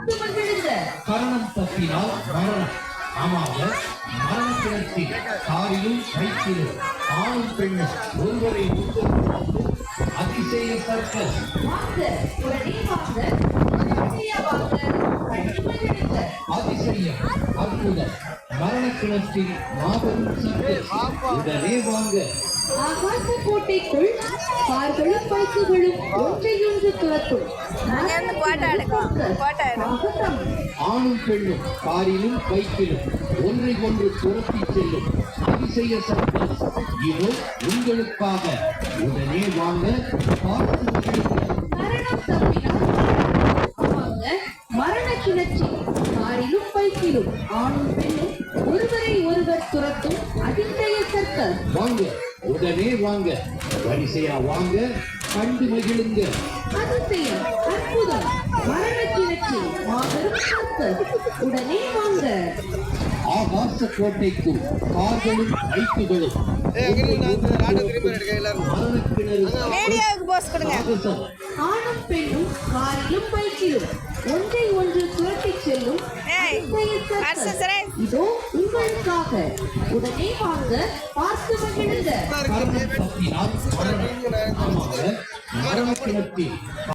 கரணம் தப்பினால் மரணம். ஆமாங்க மரணத்தினத்தில் காரிலும் கைத்திலும் ஆணும் பெண்ணும் ஒருவரை ஒருவர் அதிசய சர்க்கஸ் வாங்க உடனே வாங்க அதிசய வாங்க கண்டு மகிழுங்க அதிசயம் அற்புதம் மரணக்கிணத்தில் மாபெரும் சர்க்கஸ் உடனே வாங்க. ஆகாச கோட்டைக்குள் கார்களும் பைக்குகளும் ஒன்றையொன்று துரத்தும். அங்கேருந்து photo எடுக்கும். photo எடு. சாகசம். ஆணும் பெண்ணும் காரிலும் பைக்கிலும் ஒன்றை ஒன்று துரத்தி செல்லும் அதிசய சர்க்கஸ் இதோ உங்களுக்காக. உடனே வாங்க மரண கிணற்றில் காரிலும் பைக்கிலும் ஆணும் பெண்ணும் ஒருவரை ஒருவர் துரத்தும் அதிசய சர்க்கஸ் வாங்க உடனே வாங்க. வரிசையா வாங்க கண்டு மகிழுங்க. அதிசயம். உடனே வாங்க. ஆகாச கோட்டைக்கும் கார்களும் சாகசம் ஆணும் பெண்ணும் காரிலும் பைக்கிலும் ஒன்றை ஒன்று துரட்டிச் செல்லும் ஏய், அதிசய அரசு சர்க்கஸ். சிறை. இதோ உங்களுக்காக. உடனே வாங்க. பார்த்து மகிழுங்க.